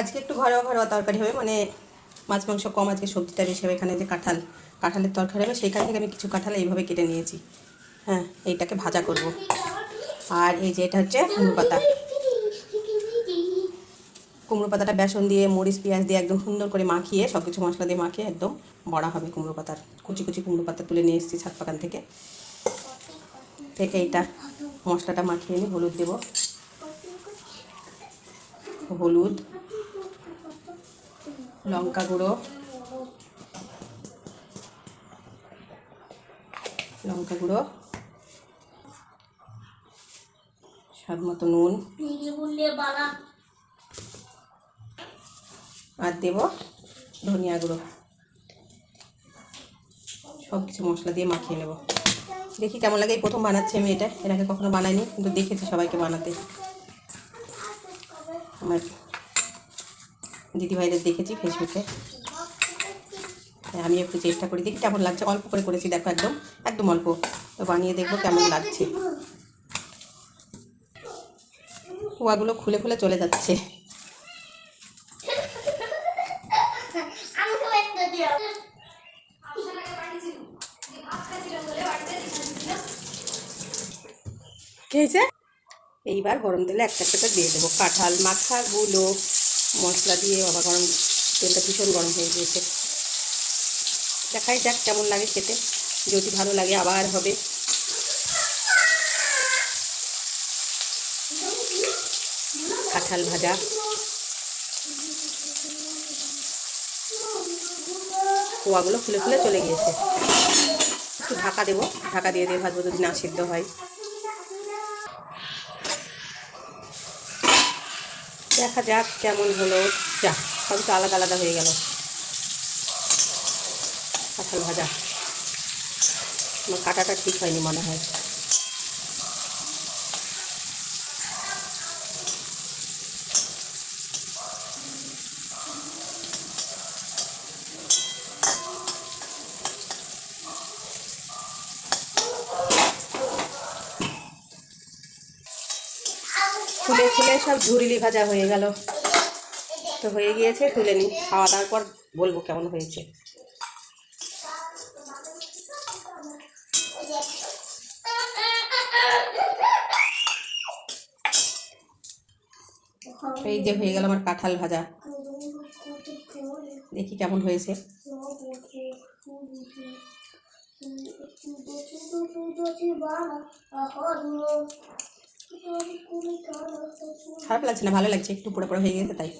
আজকে একটু ঘরোয়া ঘরোয়া তরকারি হবে মানে মাছ, মাংস কম আজকে সবজিটা বেশি হবে এখানে যে কাঁঠাল, কাঁঠালের তরকারি হবে, সেইখান থেকে আমি কিছু কাঁঠাল এইভাবে কেটে নিয়েছি। হ্যাঁ এইটাকে ভাজা করব। আর এই যে এটা হচ্ছে কুমড়ো পাতা। কুমড়ো পাতাটা বেসন দিয়ে, মরিচ, পেঁয়াজ দিয়ে একদম সুন্দর করে মাখিয়ে সব কিছু মশলা দিয়ে মাখিয়ে একদম বড়া হবে কুমড়ো পাতার। কুচি কুচি কুমড়ো পাতা তুলে নিয়ে এসেছি ছাদ বাগান থেকে। থেকে এইটা মশলাটা মাখিয়ে নিই হলুদ দেবো। হলুদ। লঙ্কা গুঁড়ো। লঙ্কা গুঁড়ো। স্বাদ মতো নুন। আর দেব ধনিয়া গুঁড়ো। সব কিছু মশলা দিয়ে মাখিয়ে নেব। দেখি কেমন লাগে, এই প্রথম বানাচ্ছি আমি এটা। এর আগে কখনো বানাইনি, কিন্তু দেখেছি সবাইকে বানাতে। আমার দিদিভাইদের দেখেছি ফেসবুকে। আমি একটু চেষ্টা করি, দেখি কেমন লাগছে। অল্প করে করেছি, দেখো একদম একদম অল্প। বানিয়ে দেখব কেমন লাগছে। কুয়াগুলো খুলে খুলে চলে যাচ্ছে। এইবার গরম তেলে একটা একটা দিয়ে দেবো। কাঁঠাল মাখাগুলো মশলা দিয়ে বাবা গরম, তেলটা ভীষণ গরম হয়ে গিয়েছে। দেখাই যাক কেমন লাগে খেতে। যদি ভালো লাগে আবার হবে। কাঁঠাল ভাজা। কোয়াগুলো খুলে খুলে চলে গিয়েছে। একটু ঢাকা দেবো। ঢাকা দিয়ে দিয়ে ভাজবো যদি না সিদ্ধ হয়। দেখা যাক কেমন হলো। যা। সব তো আলাদা আলাদা হয়ে গেল। কাঁঠাল ভাজা। আমার কাটাটা ঠিক হয়নি মনে হয়। ফুলে ফুলে সব ঝুরিলি ভাজা হয়ে গেল। তো হয়ে গিয়েছে, তুলে নিই খাওয়া দাওয়ার পর বলব কেমন হয়েছে। এই যে হয়ে গেল আমার কাঁঠাল ভাজা। দেখি কেমন হয়েছে। খারাপ লাগছে না ভালো লাগছে একটু পোড়া পোড়া হয়ে গেছে তাই।